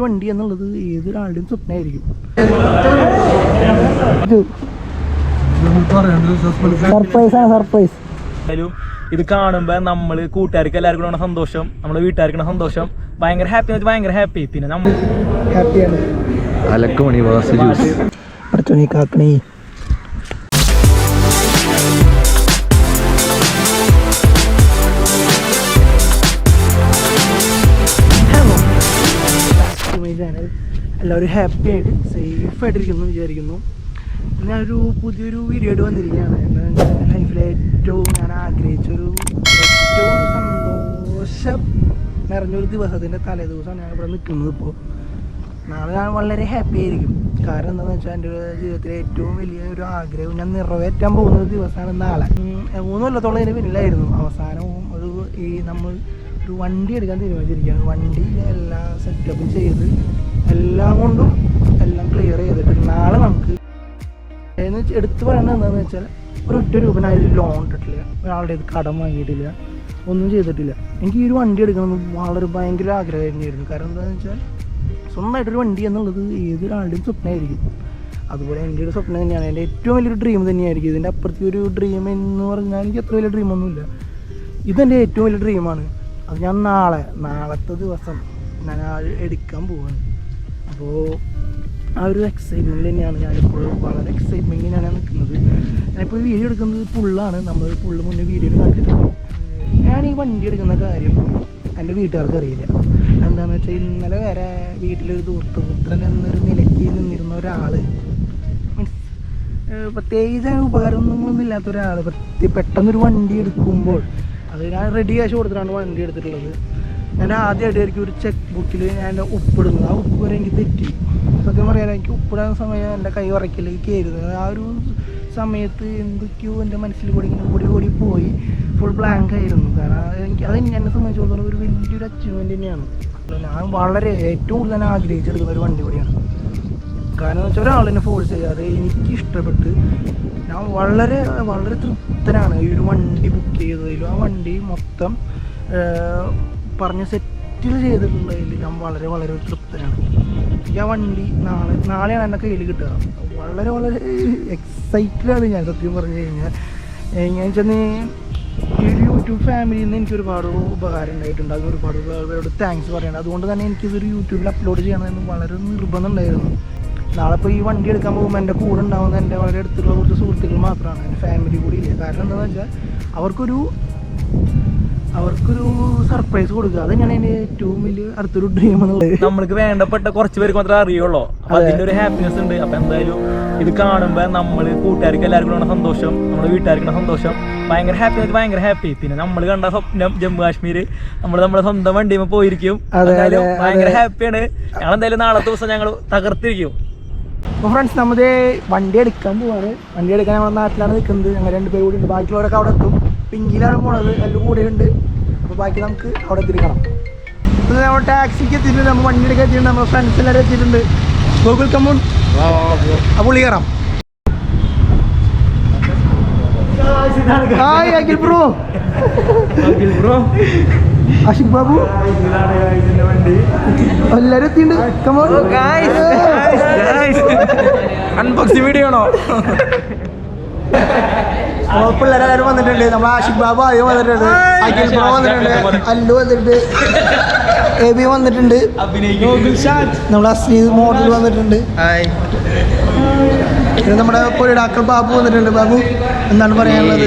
ഒരു വണ്ടി എന്നുള്ളത് ഏതൊരാളുടെയും സ്വപ്നമായിരിക്കും. സർപ്രൈസ് ആണ് സർപ്രൈസ് എന്തായാലും ഇത് കാണുമ്പോ നമ്മൾ കൂട്ടുകാർക്ക് എല്ലാവർക്കും ഉള്ള സന്തോഷം നമ്മുടെ വീട്ടുകാർക്കുള്ള സന്തോഷം. ഭയങ്കര ഹാപ്പി ഭയങ്കര ഹാപ്പി പിന്നെ നമ്മൾ ഹാപ്പിയാണ് അലക്കുമണി വാസ ജ്യൂസ് പഠിച്ചോണി കാക്കണേ. എല്ലാവരും ഹാപ്പി ആയിട്ട് സേഫ് ആയിട്ടിരിക്കുന്നു വിചാരിക്കുന്നു. ഞാനൊരു പുതിയൊരു വീഡിയോ ആയിട്ട് വന്നിരിക്കുകയാണ്. എന്താ ലൈഫിലെ ഏറ്റവും ഞാൻ ആഗ്രഹിച്ചൊരു ഏറ്റവും സന്തോഷം നിറഞ്ഞൊരു ദിവസത്തിന്റെ തലേ ദിവസമാണ് ഞാൻ ഇവിടെ നിൽക്കുന്നത് ഇപ്പോൾ. നാളെ ഞാൻ വളരെ ഹാപ്പി ആയിരിക്കും. കാരണം എന്താണെന്ന് വെച്ചാൽ എന്റെ ജീവിതത്തിലെ ഏറ്റവും വലിയ ഒരു ആഗ്രഹം ഞാൻ നിറവേറ്റാൻ പോകുന്ന ഒരു ദിവസമാണ് നാളെ. മൂന്ന് കൊല്ലത്തോളം ഇതിന് പിന്നിലായിരുന്നു. അവസാനവും ഒരു ഈ നമ്മൾ ഒരു വണ്ടി എടുക്കാൻ തീരുമാനിച്ചിരിക്കുകയാണ്. വണ്ടി എല്ലാ സെറ്റപ്പും ചെയ്ത് എല്ലാം കൊണ്ടും എല്ലാം ക്ലിയർ ചെയ്തിട്ട് നാളെ നമുക്ക് എടുത്തു പറയേണ്ടത് എന്താണെന്ന് വെച്ചാൽ ഒരൊറ്റ രൂപ അതിൽ ലോൺ ഇട്ടിട്ടില്ല. ഒരാളുടെ ഇത് കടം വാങ്ങിയിട്ടില്ല. ഒന്നും ചെയ്തിട്ടില്ല. എനിക്ക് ഈ ഒരു വണ്ടി എടുക്കണം വളരെ ഭയങ്കര ആഗ്രഹം തന്നെയായിരുന്നു. കാരണം എന്താണെന്ന് വെച്ചാൽ സ്വന്തമായിട്ടൊരു വണ്ടി എന്നുള്ളത് ഏതൊരാളുടെയും സ്വപ്നമായിരിക്കും. അതുപോലെ എന്റെ ഒരു സ്വപ്നം തന്നെയാണ്. എന്റെ ഏറ്റവും വലിയൊരു ഡ്രീം തന്നെയായിരിക്കും. ഇതിന്റെ അപ്പുറത്തെ ഒരു ഡ്രീം എന്ന് പറഞ്ഞാൽ എനിക്ക് അത്ര വലിയ ഡ്രീമൊന്നുമില്ല ഇതെന്റെ ഏറ്റവും വലിയ ഡ്രീമാണ് അത് ഞാൻ നാളെ നാളത്തെ ദിവസം ഞാൻ എടുക്കാൻ പോവാണ്. അപ്പോൾ ആ ഒരു എക്സൈറ്റ്മെന്റ് തന്നെയാണ് ഞാനിപ്പോൾ വളരെ എക്സൈറ്റ്മെന്റിൽ ഞാൻ നിൽക്കുന്നത്. ഞാനിപ്പോൾ വീഡിയോ എടുക്കുന്നത് പുള്ളാണ്. നമ്മൾ പുള്ള് മുന്നേ വീഡിയോ കണ്ടിട്ടുണ്ട് ഞാൻ ഈ വണ്ടി എടുക്കുന്ന കാര്യം എന്റെ വീട്ടുകാർക്ക് അറിയില്ല. എന്താണെന്ന് വെച്ചാൽ ഇന്നലെ വരെ വീട്ടിലൊരു ദൂർത്തപുത്രൻ എന്നൊരു നിലയ്ക്ക് നിന്നിരുന്ന ഒരാൾ മീൻസ് പ്രത്യേകിച്ച് ഉപകാരമൊന്നും ഇല്ലാത്ത ഒരാൾ പെട്ടെന്നൊരു വണ്ടി എടുക്കുമ്പോൾ അത് ഞാൻ റെഡി ക്യാഷ് കൊടുത്തിട്ടാണ് വണ്ടി എടുത്തിട്ടുള്ളത്. ഞാൻ ആദ്യമായിട്ടായിരിക്കും ഒരു ചെക്ക് ബുക്കിൽ ഞാൻ എന്റെ ഉപ്പിടുന്നത് ആ ഉപ്പ് വരെ എനിക്ക് തെറ്റി. സത്യം പറയാൻ എനിക്ക് ഉപ്പിടാൻ സമയം എന്റെ കൈ ഉറക്കിലേക്ക് കയറുന്നത് ആ ഒരു സമയത്ത് എന്തൊക്കെയോ എന്റെ മനസ്സിൽ കൂടി ഇങ്ങനെ ഓടി ഓടി പോയി. ഫുൾ ബ്ലാങ്ക് ആയിരുന്നു. കാരണം എനിക്ക് അത് എന്നെ സംബന്ധിച്ചിടത്തോളം ഒരു വലിയൊരു അച്ചീവ്മെന്റ് തന്നെയാണ്. ഞാൻ വളരെ ഏറ്റവും കൂടുതൽ ആഗ്രഹിച്ചെടുക്കുന്ന ഒരു വണ്ടി കൂടിയാണ്. കാരണം വെച്ചാൽ ഒരാളിനെ ഫോഴ്സ് ചെയ്യാതെ എനിക്ക് ഇഷ്ടപ്പെട്ട് ഞാൻ വളരെ വളരെ തൃപ്തനാണ് ഈ ഒരു വണ്ടി ബുക്ക് ചെയ്തതിലും. ആ വണ്ടി മൊത്തം പറഞ്ഞ സെറ്റിൽ ചെയ്തിട്ടുള്ളതിൽ ഞാൻ വളരെ വളരെ തൃപ്തനാണ്. എനിക്ക് ആ വണ്ടി നാളെ നാളെയാണ് എന്റെ കയ്യിൽ കിട്ടുക. വളരെ വളരെ എക്സൈറ്റഡാണ് ഞാൻ സത്യം പറഞ്ഞു കഴിഞ്ഞാൽ എങ്ങനെ വെച്ചാൽ ഈ ഒരു യൂട്യൂബ് ഫാമിലിയിൽ നിന്ന് എനിക്ക് ഒരുപാട് ഉപകാരം ഉണ്ടായിട്ടുണ്ട്. അതിന് ഒരുപാട് പേരോട് താങ്ക്സ് പറയണം. അതുകൊണ്ട് തന്നെ എനിക്കിതൊരു യൂട്യൂബിൽ അപ്ലോഡ് ചെയ്യണമെന്ന് വളരെ നിർബന്ധം ഉണ്ടായിരുന്നു. നാളെ ഇപ്പോൾ ഈ വണ്ടി എടുക്കാൻ പോകുമ്പോൾ എന്റെ കൂടെ ഉണ്ടാവുന്ന എന്റെ വളരെ അടുത്തുള്ള കുറച്ച് സുഹൃത്തുക്കൾ മാത്രമാണ്. എന്റെ ഫാമിലി കൂടി ഇല്ല? കാരണം എന്താണെന്ന് വെച്ചാൽ അവർക്കൊരു അവർക്കൊരു സർപ്രൈസ് കൊടുക്കുക. അത് ഞാൻ എന്റെ ഏറ്റവും വലിയ അടുത്തൊരു ഡ്രീം എന്നുള്ളത് നമ്മൾക്ക് വേണ്ടപ്പെട്ട കുറച്ച് പേർക്ക് മാത്രമേ അറിയുള്ളൂ. അതിന്റെ ഒരു ഹാപ്പിനെസ് ഉണ്ട്. അപ്പൊ എന്തായാലും ഇത് കാണുമ്പോൾ നമ്മൾ കൂട്ടുകാർക്ക് എല്ലാവർക്കും ഉള്ള സന്തോഷം നമ്മുടെ വീട്ടുകാർക്കുള്ള സന്തോഷം. ഭയങ്കര ഹാപ്പി ഭയങ്കര ഹാപ്പി പിന്നെ നമ്മൾ കണ്ട സ്വപ്നം ജമ്മു കാശ്മീർ നമ്മൾ നമ്മുടെ സ്വന്തം വണ്ടിയുമ്പോ പോയിരിക്കും. ഭയങ്കര. ഹാപ്പിയാണ് ഞങ്ങൾ എന്തായാലും നാളത്തെ ദിവസം ഞങ്ങൾ തകർത്തിരിക്കും. അപ്പോൾ ഫ്രണ്ട്സ് നമ്മുടെ വണ്ടി എടുക്കാൻ പോവാണ്. വണ്ടി എടുക്കാൻ നമ്മുടെ നാട്ടിലാണ് നിൽക്കുന്നത്. ഞങ്ങൾ രണ്ട് പേര് കൂടി ഉണ്ട് ബാക്കിയുള്ളവരൊക്കെ അവിടെ എത്തും. പിങ്കിലാണ് പോണത്. എല്ലാം കൂടെ ഉണ്ട്. അപ്പോൾ ബാക്കി നമുക്ക് അവിടെ എത്തിരിക്കണം അപ്പോൾ നമ്മൾ ടാക്സിക്ക് എത്തിയിട്ടുണ്ട്. നമ്മൾ വണ്ടി എടുക്കാൻ എത്തിയിട്ടുണ്ട്. നമ്മുടെ ഫ്രണ്ട്സ് എല്ലാവരും എത്തിയിട്ടുണ്ട്. ഗൂഗിൾ കമ്മൂൺ അപ്പോൾ പുള്ളി കയറാം ഹായ് അഖിൽ ബ്രോ ആഷിഖ് ബാബു എല്ലാവരും എത്തിയിട്ടുണ്ട് കമോൺ അൺബോക്സിംഗ് വീഡിയോ ആണോ? പിള്ളേരെല്ലാരും വന്നിട്ടുണ്ട്. നമ്മൾ ആഷിഖ് ബാബു ആദ്യം വന്നിട്ടുണ്ട്. അഖിൽ ബ്രോ വന്നിട്ടുണ്ട്. അല്ലു വന്നിട്ടുണ്ട്. എ ബി വന്നിട്ടുണ്ട്. നമ്മളെ അസ്ലീദ് മോഡൽ വന്നിട്ടുണ്ട്. പിന്നെ നമ്മുടെ പൊരിടാക്കൾ ബാബു വന്നിട്ടുണ്ട്. ബാബു. എന്താണ് പറയാനുള്ളത്.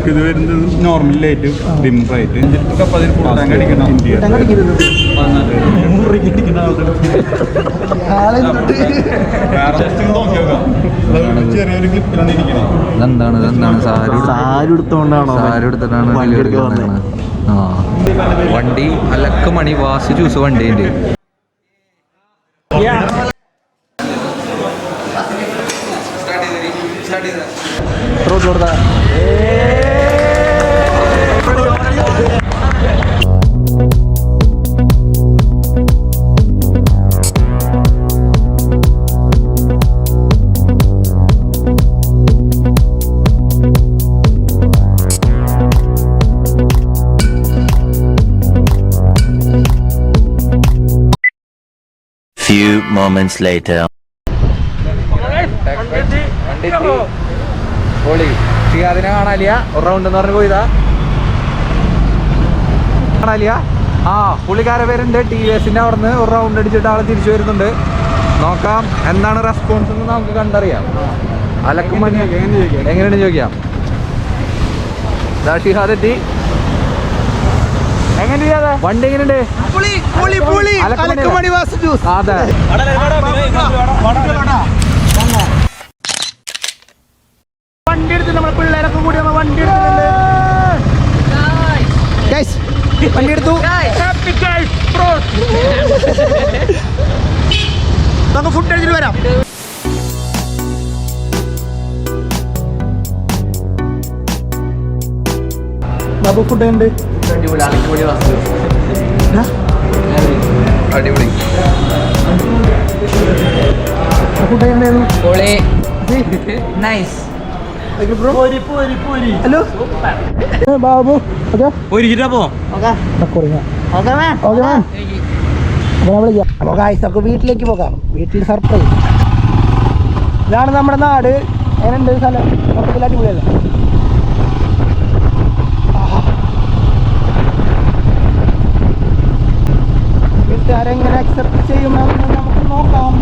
വണ്ടിക്ക് ഇത് വരുന്നത് നോർമൽ ലൈറ്റ് ഡിം റൈറ്റ്? ചെറിയൊരു ക്ലിപ്പിലാണ് ഇതെന്താണ്? സാരി സാരി എടുത്തോണ്ടാണോ സാരി എടുത്തിട്ടാണ് വണ്ടി അലക്കുമണി എടുക്കാൻ ചൂസ്. ആ. വണ്ടി അലക്ക് മണി moments later. ഷിയാദിനെ കാണാലിയ ഒരു റൗണ്ട് എന്ന് പറഞ്ഞ് പോയതാ. കാണാലിയ ആ പുള്ളിക്കാരെ പേരുണ്ട്. ടി വി എസിന്റെ അവിടെ നിന്ന് ഒരു റൗണ്ട് അടിച്ചിട്ട് ആൾ തിരിച്ചു വരുന്നുണ്ട്. നോക്കാം എന്താണ് റെസ്പോൺസ് എന്ന് നമുക്ക് കണ്ടറിയാം. അലക്കുമണി. എങ്ങനെയാണ് ചോദിക്കാം. ഷിഹാദ് എത്തി. വണ്ടി എങ്ങനെയുണ്ട്? പുളി, പുളി, പുളി. അലക്കുമണി അലക്കുമണി വാസു ജ്യൂസ്. അതെ. വണ്ടി എടുത്ത് നമ്മളെ പിള്ളേരൊക്കെ കൂടി നമ്മൾ വണ്ടി എടുത്തിട്ടുണ്ട്. Guys, വണ്ടി എടുത്തു. നമുക്ക് ഫുഡ് കഴിച്ചിട്ട് വരാം. ബാബു ഫുഡ് ഉണ്ട് അടിപൊളി എങ്ങനെയായിരുന്നു? Hello Babu okay? ഒരുക്കിട്ടാ പോ. അപ്പോൾ ഗായ്സ് നമുക്ക് വീട്ടിലേക്ക് പോകാം. വീട്ടിൽ സർപ്രൈസ്. ഇതാണ് നമ്മുടെ നാട്. എങ്ങനെയുണ്ട് സ്ഥലം? മൊത്തത്തിൽ അടിപൊളിയല്ല വീട്ടുകാരെങ്ങനെ അക്സെപ്റ്റ് ചെയ്യുമെന്ന് നമുക്ക് നോക്കാം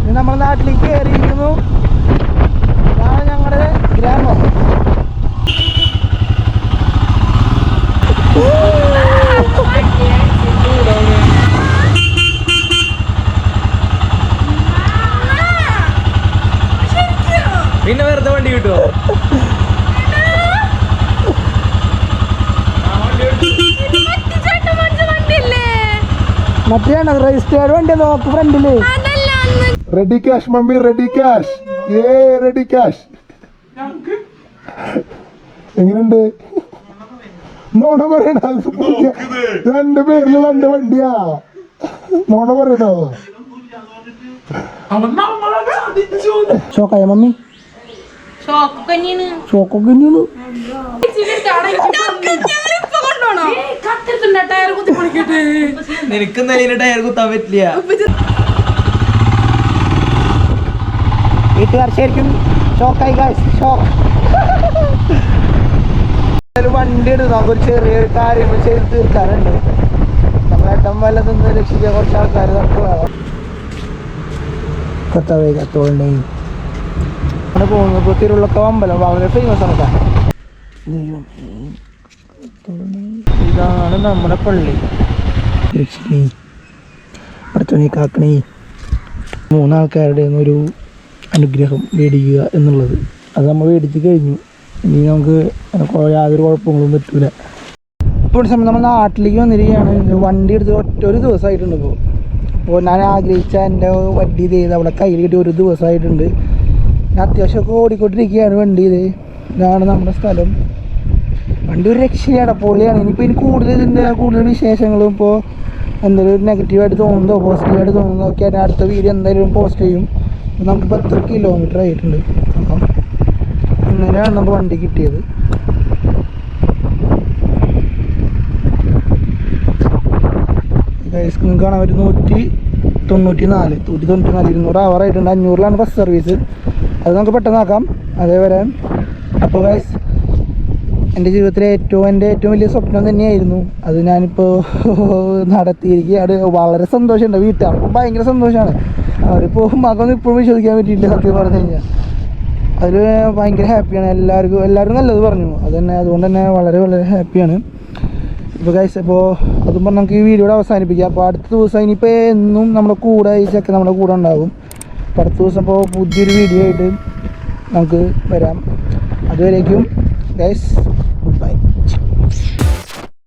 ഇത് നമ്മുടെ നാട്ടിലേക്ക് കയറിയിരിക്കുന്നു ഇതാണ് ഞങ്ങളുടെ ഗ്രാമം പിന്നെ വെറുതെ വണ്ടി കിട്ടുമോ മറ്റേ രജിസ്റ്റേർഡ് വണ്ടി നോക്ക് ഫ്രണ്ടിൽ ready cash mummy ready cash ഏ റെഡി ക്യാഷ് എങ്ങനെയുണ്ട്? നോണ പറയണ? രണ്ട് പേരിൽ രണ്ട് വണ്ടിയാ. നോണ പറയണോ? ഷോക്കായ മമ്മി? ഷോക്കൊക്കെ തന്നെയാണ് നിനക്ക് നിലയിൽ ടയർ കുത്താൻ പറ്റില്ല. വീട്ടുകാർ ശരിക്കും ഷോക്കായി ഗായ്സ് ഷോക്ക് ഒരു വണ്ടി എടുത്ത് നമുക്കൊരു ചെറിയൊരു കാര്യം ചെയ്ത് തീർക്കാനുണ്ട്. നമ്മളേട്ടം വല്ല നിന്ന് രക്ഷിക്കാൻ കുറച്ച് ആൾക്കാർ നമുക്ക് വേണം കത്താവേ അങ്ങനെ പോകുന്നത് ഇപ്പോൾ അമ്പലം വളരെ ഫേമസ് ആണ്. ഇതാണ് നമ്മുടെ പള്ളി. ലക്ഷ്മി പടച്ചോണി കാക്കണി. മൂന്നാൾക്കാരുടെ ഒരു അനുഗ്രഹം മേടിക്കുക എന്നുള്ളത്. അത് നമ്മൾ മേടിച്ച് കഴിഞ്ഞു. ഇനി നമുക്ക് യാതൊരു കുഴപ്പങ്ങളും പറ്റൂല. ഇപ്പോൾ സമയം നമ്മൾ നാട്ടിലേക്ക് വന്നിരിക്കുകയാണ്. വണ്ടി എടുത്ത് ഒറ്റ ഒരു ദിവസമായിട്ടുണ്ട് ഇപ്പോൾ അപ്പോൾ ഞാൻ ആഗ്രഹിച്ച എന്റെ വണ്ടി ചെയ്ത് അവിടെ കയ്യിൽ കിട്ടി ഒരു ദിവസമായിട്ടുണ്ട്. ഞാൻ അത്യാവശ്യമൊക്കെ ഓടിക്കൊണ്ടിരിക്കുകയാണ് വണ്ടി ഇത് ഇതാണ് നമ്മുടെ സ്ഥലം. വണ്ടി ഒരു രക്ഷയാണ് പൊളിയാണ്. ഇനിയിപ്പോൾ ഇനി കൂടുതൽ ഇതിന്റെ കൂടുതൽ വിശേഷങ്ങളും ഇപ്പോൾ എന്തെങ്കിലും നെഗറ്റീവായിട്ട് തോന്നുന്നതോ പോസിറ്റീവായിട്ട് തോന്നുന്നതോ ഒക്കെ ഞാൻ അടുത്ത വീഡിയോ എന്തായാലും പോസ്റ്റ് ചെയ്യും. നമുക്ക് നമുക്കിപ്പോൾ എത്ര കിലോമീറ്റർ ആയിട്ടുണ്ട്? അപ്പം അങ്ങനെയാണ് നമുക്ക് വണ്ടി കിട്ടിയത്. ഐസ്ക്രീം കാണാൻ ഒരു നൂറ്റി തൊണ്ണൂറ്റി നാല് നൂറ്റി തൊണ്ണൂറ്റി നാല് ഇരുന്നൂറ് ആവാറായിട്ടുണ്ട് അഞ്ഞൂറിലാണ് ബസ് സർവീസ് അത് നമുക്ക് പെട്ടെന്നാക്കാം അതേവരെ അപ്പോൾ ഗൈസ് എന്റെ ജീവിതത്തിലെ ഏറ്റവും എന്റെ ഏറ്റവും വലിയ സ്വപ്നം തന്നെയായിരുന്നു. അത് ഞാനിപ്പോൾ നടത്തിയിരിക്കുകയാണ്. വളരെ സന്തോഷമുണ്ട് വീട്ടുകാർക്കും ഭയങ്കര സന്തോഷമാണ്. അവരിപ്പോൾ മകമൊന്നും ഇപ്പോഴും വിശ്വസിക്കാൻ പറ്റിയില്ല സത്യം പറഞ്ഞു കഴിഞ്ഞാൽ. അതിൽ ഭയങ്കര ഹാപ്പിയാണ്. എല്ലാവർക്കും എല്ലാവരും നല്ലത് പറഞ്ഞു. അത് തന്നെ അതുകൊണ്ട് തന്നെ വളരെ വളരെ ഹാപ്പിയാണ്. ഇപ്പോൾ കഴിച്ച ഇപ്പോൾ അതും പറഞ്ഞ് നമുക്ക് ഈ വീഡിയോയുടെ അവസാനിപ്പിക്കാം. അപ്പോൾ അടുത്ത ദിവസം ഇനിയിപ്പോൾ എന്നും നമ്മുടെ കൂടെ ഈ നമ്മുടെ കൂടെ ഉണ്ടാകും അപ്പോൾ അടുത്ത ദിവസം ഇപ്പോൾ പുതിയൊരു വീഡിയോ ആയിട്ട് നമുക്ക് വരാം. അതുവരേക്കും ഗൈസ് ഗുഡ് ബൈ